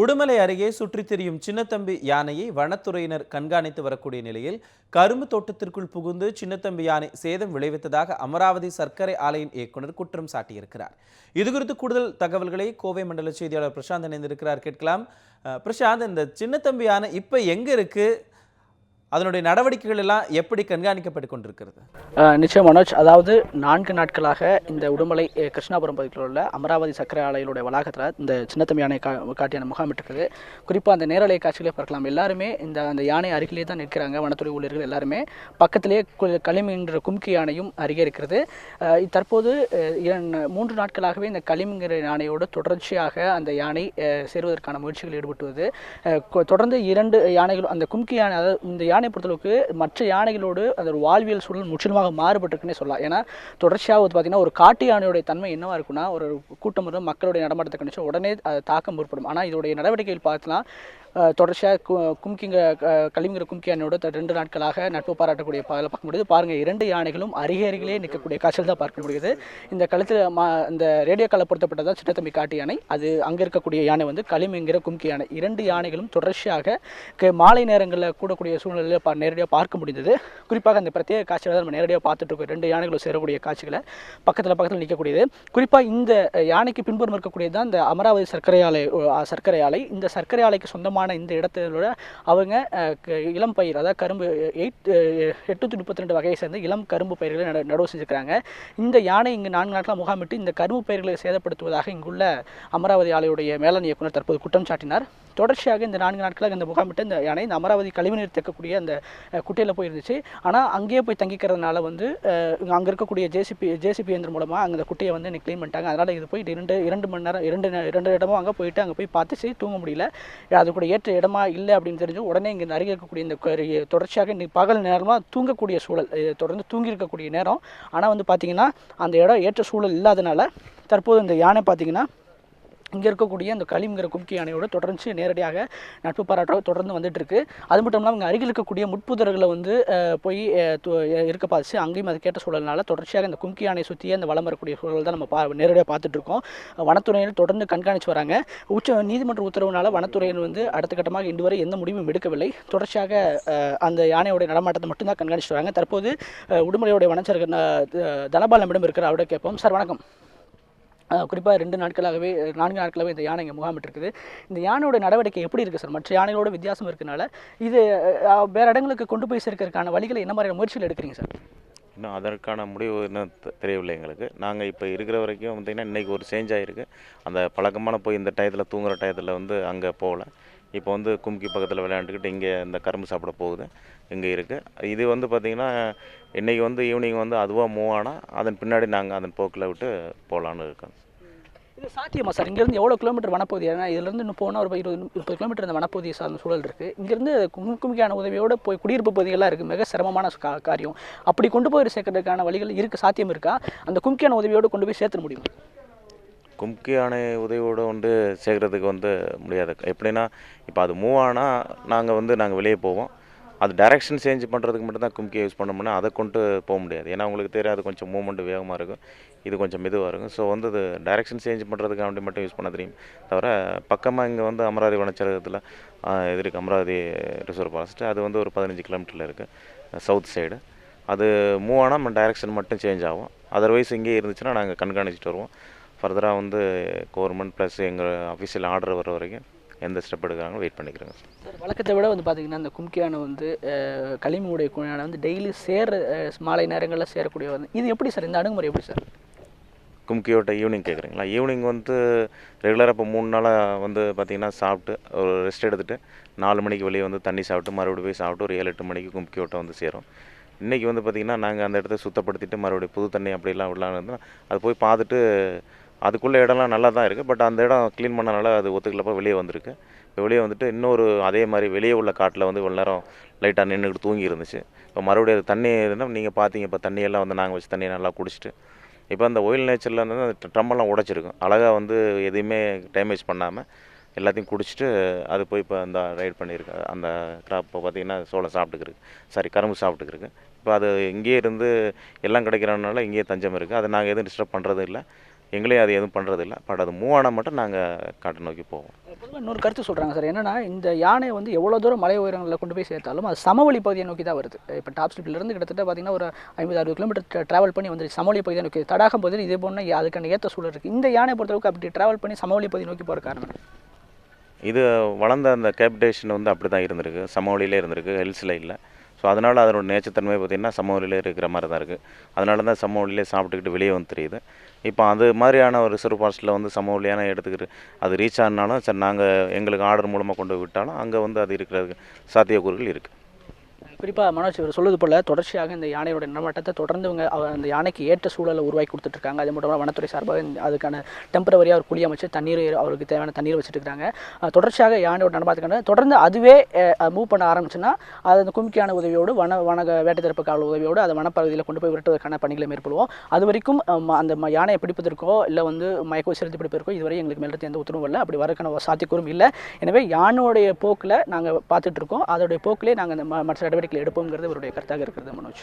உடுமலை அருகே சுற்றித் திரியும் சின்னத்தம்பி யானையை வனத்துறையினர் கண்காணித்து வரக்கூடிய நிலையில் கரும்பு தோட்டத்திற்குள் புகுந்து சின்னத்தம்பி யானை சேதம் விளைவித்ததாக அமராவதி சர்க்கரை ஆலையின் இயக்குனர் குற்றம் சாட்டியிருக்கிறார். இதுகுறித்து கூடுதல் தகவல்களை கோவை மண்டல செய்தியாளர் பிரசாந்த் இணைந்திருக்கிறார். கேட்கலாம். பிரசாந்த் இந்த சின்னத்தம்பி யானை இப்போ எங்கே இருக்கு? அதனுடைய நடவடிக்கைகள் எல்லாம் எப்படி கண்காணிக்கப்பட்டு கொண்டிருக்கிறது? நிச்சயம் மனோஜ். அதாவது நான்கு நாட்களாக இந்த உடுமலை கிருஷ்ணாபுரம் பகுதியில் உள்ள அமராவதி சக்கரை ஆலையிலுடைய வளாகத்தில் இந்த சின்னத்தம் யானை கா காட்டியான முகாமிட்டிருக்குது குறிப்பாக அந்த நேரலை காட்சிகளை பார்க்கலாம். எல்லாருமே இந்த அந்த யானை அருகிலே தான் நிற்கிறாங்க. வனத்துறை ஊழியர்கள் எல்லாருமே. பக்கத்திலே கு- களிமின்ற கும்கி யானையும் அருகே இருக்கிறது. தற்போது மூன்று நாட்களாகவே இந்த களிமிங்கிற யானையோடு தொடர்ச்சியாக அந்த யானை சேருவதற்கான முயற்சிகள் ஈடுபட்டுவது கொ- தொடர்ந்து இரண்டு யானைகள் அந்த கும்கி யானை அதாவது இந்த யானை பொறுத்தளவுக்கு மற்ற யானைகளோடு அந்த ஒரு வாழ்வியல் சூழல் முற்றிலுமாக மாறுபட்டிருக்குன்னே சொல்லலாம். ஏன்னா தொடர்ச்சியாக வந்து பார்த்தீங்கன்னா ஒரு காட்டு யானையுடைய தன்மை என்னவாக இருக்குன்னா ஒரு கூட்டம் மக்களுடைய நடமாட்டத்தை கணிச்சு உடனே அது தாக்கம் ஏற்படும். ஆனால் இதோடைய நடவடிக்கைகள் பார்த்தலாம் தொடர்ச்சியாக கு கும்கிங்க கலிங்கிற கும்கி யானையோட ரெண்டு நாட்களாக நட்பு பாராட்டக்கூடிய பார்க்க முடியுது. பாருங்க இரண்டு யானைகளும் அருகே நிற்கக்கூடிய காட்சியில் தான் பார்க்க முடியுது. இந்த களத்தில் மா இந்த ரேடியோ காலை பொருத்தப்பட்டதா சின்னத்தம்பி காட்டு யானை. அது அங்கே இருக்கக்கூடிய யானை வந்து களிமிங்கிற கும்கி யானை. இரண்டு யானைகளும் தொடர்ச்சியாக க- மாலை நேரங்களில் கூடக்கூடிய சூழ்நிலையில் பா நேரடியாக பார்க்க முடிந்தது. குறிப்பாக அந்த பிரத்யேக காட்சிகளை தான் நம்ம நேரடியாக பார்த்துட்டு இருக்கோம். ரெண்டு யானைகளும் சேரக்கூடிய காட்சிகளை பக்கத்தில் பக்கத்தில் நிற்கக்கூடியது குறிப்பாக இந்த யானைக்கு பின்புறம் இருக்கக்கூடியது தான் இந்த அமராவதி சர்க்கரை ஆலை சர்க்கரை ஆலை. இந்த சர்க்கரை ஆலைக்கு சொந்தமான இந்த இடத்திலோட அவங்க இளம் பயிர் அதாவது கரும்பு எயிட் எட்நூற்றி முப்பத்தி ரெண்டு வகையை சேர்ந்து இளம் கரும்பு பயிர்களை நட நடவு செஞ்சுக்கிறாங்க இந்த யானை இங்கு நான்கு நாட்களாக முகாமிட்டு இந்த கரும்பு பயிர்களை சேதப்படுத்துவதாக இங்குள்ள அமராவதி ஆலையுடைய மேலாண் இயக்குனர் தற்போது குற்றம் சாட்டினார். தொடர்ச்சியாக இந்த நான்கு நாட்களாக இந்த முகாமிட்டு இந்த யானை இந்த அமராவதி கழிவுநீர் தேக்கக்கூடிய அந்த குட்டையில் போயிருந்துச்சு. ஆனால் அங்கேயே போய் தங்கிக்கிறதுனால வந்து அங்கே இருக்கக்கூடிய ஜேசிபி ஜேசிபி இயந்திரம் மூலமாக அங்கே அந்த குட்டையை வந்து இன்றைக்கி க்ளீன் பண்ணிட்டாங்க. அதனால் இது போய் இரண்டு இரண்டு மணி நேரம் இரண்டு இரண்டு இடமும் அங்கே போயிட்டு அங்கே போய் பார்த்து சரி தூங்க முடியல. அது கூட ஏற்ற இடமா இல்லை அப்படின்னு தெரிஞ்சு உடனே இங்கே அருகே இருக்கக்கூடிய இந்த தொடர்ச்சியாக இன்னைக்கு பகல் நேரமாக தூங்கக்கூடிய சூழல் தொடர்ந்து தூங்கி இருக்கக்கூடிய நேரம். ஆனால் வந்து பார்த்தீங்கன்னா அந்த இடம் ஏற்ற சூழல் இல்லாதனால தற்போது இந்த யானை பார்த்தீங்கன்னா இங்கே இருக்கக்கூடிய அந்த களிங்கிற கும்கி யானையோட தொடர்ந்து நேரடியாக நட்பு பாராட்டாக தொடர்ந்து வந்துட்டு இருக்கு அது மட்டும் இல்லாமல் இங்கே அருகில் இருக்கக்கூடிய முட்புதர்களை வந்து போய் து- இருக்க பார்த்து அங்கேயும் அது கேட்ட சூழல்னால தொடர்ச்சியாக இந்த கும்கி யானை சுற்றி அந்த வளம் வரக்கூடிய சூழல் தான் நம்ம பா நேரடியாக பார்த்துட்டு இருக்கோம் வனத்துறையினர் தொடர்ந்து கண்காணித்து வராங்க. உச்ச நீதிமன்ற உத்தரவுனால வனத்துறையினர் வந்து அடுத்த கட்டமாக இன்று வரை எந்த முடிவும் எடுக்கவில்லை. தொடர்ச்சியாக அந்த யானையோட நடமாட்டத்தை மட்டும்தான் கண்காணிச்சு வராங்க. தற்போது அஹ், வனச்சர்கள் தனபாலமிடம் இருக்கிற அவரோட கேட்போம். சார் வணக்கம். குறிப்பாக ரெண்டு நாட்களாகவே நான்கு நாட்களாகவே இந்த யானை இங்கே முகாமிட்டு இருக்குது இந்த யானையோட நடவடிக்கை எப்படி இருக்குது சார்? மற்ற யானைகளோட வித்தியாசம் இருக்கனால இது வேறு இடங்களுக்கு கொண்டு போய் சேர்க்கறதுக்கான வழிகளை என்ன மாதிரியான முயற்சிகள் எடுக்கிறீங்க சார்? இன்னும் அதற்கான முடிவு இன்னும் தெரியவில்லை எங்களுக்கு. நாங்கள் இப்போ இருக்கிற வரைக்கும் பார்த்திங்கன்னா இன்றைக்கி ஒரு சேஞ்ச் ஆகிருக்கு அந்த பழக்கமான போய் இந்த டயத்தில் தூங்குகிற டயத்தில் வந்து அங்கே போகல. இப்போ வந்து கும்கி பக்கத்தில் விளையாண்டுக்கிட்டு இங்கே இந்த கரும்பு சாப்பிட போகுது இங்கே இருக்குது இது வந்து பார்த்திங்கன்னா இன்றைக்கி வந்து ஈவினிங் வந்து அதுவாக மூவ் ஆனால் அதன் பின்னாடி நாங்கள் அதன் போக்கில் விட்டு போகலான்னு இருக்கோம். இது சாத்தியமா சார்? இங்கேருந்து எவ்வளோ கிலோமீட்டர் வனப்பகுதி? ஏன்னா இதுலேருந்து இன்னும் போனால் ஒரு இருபது முப்பது கிலோமீட்டர் இந்த வனப்பகுதி சார்ந்த சூழல் இருக்குது இங்கேருந்து குமுக்குமிக்கான உதவியோடு போய் குடியிருப்பு பகுதிகளாக இருக்குது மிக சிரமமான கா காரியம். அப்படி கொண்டு போய் சேர்க்கறதுக்கான வழிகள் இருக்குது சாத்தியம் இருக்கா? அந்த கும்கியான உதவியோடு கொண்டு போய் சேர்த்துட முடியும்? கும்கி யானை உதவியோடு வந்து சேர்க்கறதுக்கு வந்து முடியாது. எப்படின்னா இப்போ அது மூவ் ஆனால் நாங்கள் வந்து நாங்கள் வெளியே போவோம். அது டைரக்ஷன் சேஞ்ச் பண்ணுறதுக்கு மட்டும் தான் கும்கியை யூஸ் பண்ணோம்னா அதை கொண்டு போக முடியாது. ஏன்னா உங்களுக்கு தெரியாது கொஞ்சம் மூவ்மெண்ட் வேகமாக இருக்கும். இது கொஞ்சம் மெதுவாக இருக்கும். ஸோ வந்து இது டைரக்ஷன் சேஞ்ச் பண்ணுறதுக்கு அப்படி மட்டும் யூஸ் பண்ண தெரியும். தவிர பக்கமாக இங்கே வந்து அமராவதி வனச்சரகத்தில் இது இருக்குது அமராவதி ரிசர்வ் ஃபாரஸ்ட் அது வந்து ஒரு பதினஞ்சு கிலோமீட்டரில் இருக்குது சவுத் சைடு அது மூவ் ஆனால் நம்ம டைரக்ஷன் மட்டும் சேஞ்ச் ஆகும். அதர்வைஸ் இங்கேயே இருந்துச்சுன்னா நாங்கள் கண்காணிச்சிட்டு வருவோம். ஃபர்தராக வந்து கவர்மெண்ட் ப்ளஸ் எங்கள் அஃபிஷியல் ஆர்டர் வர வரைக்கும் எந்த ஸ்டெப் எடுக்கிறாங்களோ வெயிட் பண்ணிக்கிறோங்க சார் வழக்கத்தை விட வந்து பார்த்தீங்கன்னா இந்த கும்கியான வந்து களிமுடைய குழியான வந்து டெய்லி சேர மாலை நேரங்களில் சேரக்கூடிய வந்து இது எப்படி சார் இந்த அணுகுமுறை எப்படி சார் கும்கியோட்ட ஈவினிங் கேட்குறீங்களா ஈவினிங் வந்து ரெகுலராக இப்போ மூணு நாளாக வந்து பார்த்திங்கன்னா சாப்பிட்டு ஒரு ரெஸ்ட் எடுத்துகிட்டு நாலு மணிக்கு வெளியே வந்து தண்ணி சாப்பிட்டு மறுபடியும் போய் சாப்பிட்டு ஒரு ஏழு எட்டு மணிக்கு கும்கியோட்ட வந்து சேரும். இன்றைக்கி வந்து பார்த்திங்கன்னா நாங்கள் அந்த இடத்த சுத்தப்படுத்திட்டு மறுபடியும் புது தண்ணி அப்படிலாம் விடலான்னு அது போய் பார்த்துட்டு அதுக்குள்ளே இடம்லாம் நல்லா தான் இருக்குது பட் அந்த இடம் க்ளீன் பண்ணனால அது ஒத்துக்கலப்போ வெளியே வந்திருக்கு. இப்போ வெளியே வந்துட்டு இன்னொரு அதே மாதிரி வெளியே உள்ள காட்டில் வந்து இவ்வளோ நேரம் லைட்டாக நின்றுக்கிட்டு தூங்கி இருந்துச்சு. இப்போ மறுபடியும் அது தண்ணி இருந்தால் நீங்கள் பார்த்தீங்க இப்போ தண்ணியெல்லாம் வந்து நாங்கள் வச்சு தண்ணியை நல்லா குடிச்சிட்டு. இப்போ அந்த ஒயில் நேச்சரில் வந்து அந்த ட்ரம்மெல்லாம் உடைச்சிருக்கும். அழகாக வந்து எதையுமே டேமேஜ் பண்ணாமல் எல்லாத்தையும் குடிச்சிட்டு அது போய் இப்போ அந்த ரைட் பண்ணியிருக்கு அந்த கிராப் இப்போ பார்த்தீங்கன்னா சோளம் சாப்பிட்டுக்கிருக்கு. சாரி கரும்பு சாப்பிட்டுக்கிருக்கு. இப்போ அது இங்கேயே இருந்து எல்லாம் கிடைக்கிறனால இங்கேயே தஞ்சம் இருக்குது அதை நாங்கள் எதுவும் டிஸ்டர்ப் பண்ணுறதும் இல்லை. எங்களையும் அது எதுவும் பண்ணுறதில்ல பட் அது மூவ் ஆனால் மட்டும் நாங்கள் காட்டை நோக்கி போவோம். பொதுவாக இன்னொரு கருத்து சொல்கிறாங்க சார். என்னன்னா இந்த யானை வந்து எவ்வளோ தூரம் மலை உயரங்களில் கொண்டு போய் சேர்த்தாலும் அது சமவெளி பகுதியை நோக்கி தான் வருது. இப்போ டாப் ஸ்லிப்லேருந்து கிட்டத்தட்ட பார்த்தீங்கன்னா ஒரு ஐம்பது அறுபது கிலோமீட்டர் ட்ராவல் பண்ணி வந்து சமவெளி பகுதியை நோக்கி. தடாகம் பகுதியில் இதே போன அதுக்கான ஏற்ற சூழல் இருக்குது இந்த யானை பொறுத்தளவுக்கு அப்படி ட்ராவல் பண்ணி சமவெளி பகுதி நோக்கி போகிற காரணம்? இது வளர்ந்த அந்த கேப்டேஷன் வந்து அப்படி தான் இருந்திருக்கு. சமவெளியிலே இருந்திருக்கு. ஹில்ஸில் இல்லை. ஸோ அதனால் அதனோட நேச்சத்தன்மை பார்த்திங்கன்னா சமவெளியில் இருக்கிற மாதிரி தான் இருக்குது அதனால தான் சமவெளியிலே சாப்பிட்டுக்கிட்டு வெளியே வந்து தெரியுது. இப்போ அது மாதிரியான ஒரு ரிசர்வ் ஃபாரஸ்ட்டில் வந்து சமவெளியான எடுத்துக்கிட்டு அது ரீச் ஆனாலும் சரி நாங்கள் எங்களுக்கு ஆர்டர் மூலமாக கொண்டு போய் விட்டாலும் அங்கே வந்து அது இருக்கிறதுக்கு சாத்தியக்கூறுகள் இருக்குது குறிப்பாக மனோஜ் இவர் சொல்வது போல் தொடர்ச்சியாக இந்த யானையோட நடமாட்டத்தை தொடர்ந்து இவங்க அந்த யானைக்கு ஏற்ற சூழலை உருவாக்கி கொடுத்துட்ருக்காங்க. அது மட்டும் வனத்துறை சார்பாக அதுக்கான டெம்பரவரியாக ஒரு குழி அமைச்சு தண்ணீர் அவருக்கு தேவையான தண்ணீர் வச்சுட்டு இருக்காங்க தொடர்ச்சியாக யானையோட நடமாட்டத்துக்கான தொடர்ந்து அதுவே மூவ் பண்ண ஆரம்பிச்சுன்னா அது அந்த கும்கியான உதவியோடு வன வன வேட்டை கால காவல் உதவியோடு அதை வனப்பகுதியில் கொண்டு போய் விரட்டுவதற்கான பணிகளை மேற்கொள்வோம். அது வரைக்கும் ம- அந்த யானையை பிடிப்பதற்கோ இல்லை வந்து மயக்க சிறுத்து பிடிப்பதற்கோ இதுவரை எங்களுக்கு மேலிருந்து எந்த உத்தரவும் இல்லை அப்படி வரக்கான சாத்தியக்கூறும் இல்லை. எனவே யானையோடைய போக்கில் நாங்கள் பார்த்துட்ருக்கோம். அதோடைய போக்கிலே நாங்கள் அந்த ம- மற்ற நடவடிக்கைகளை எடுப்போங்கிறது இவருடைய கருத்தாக இருக்கிறது மனோஜ்.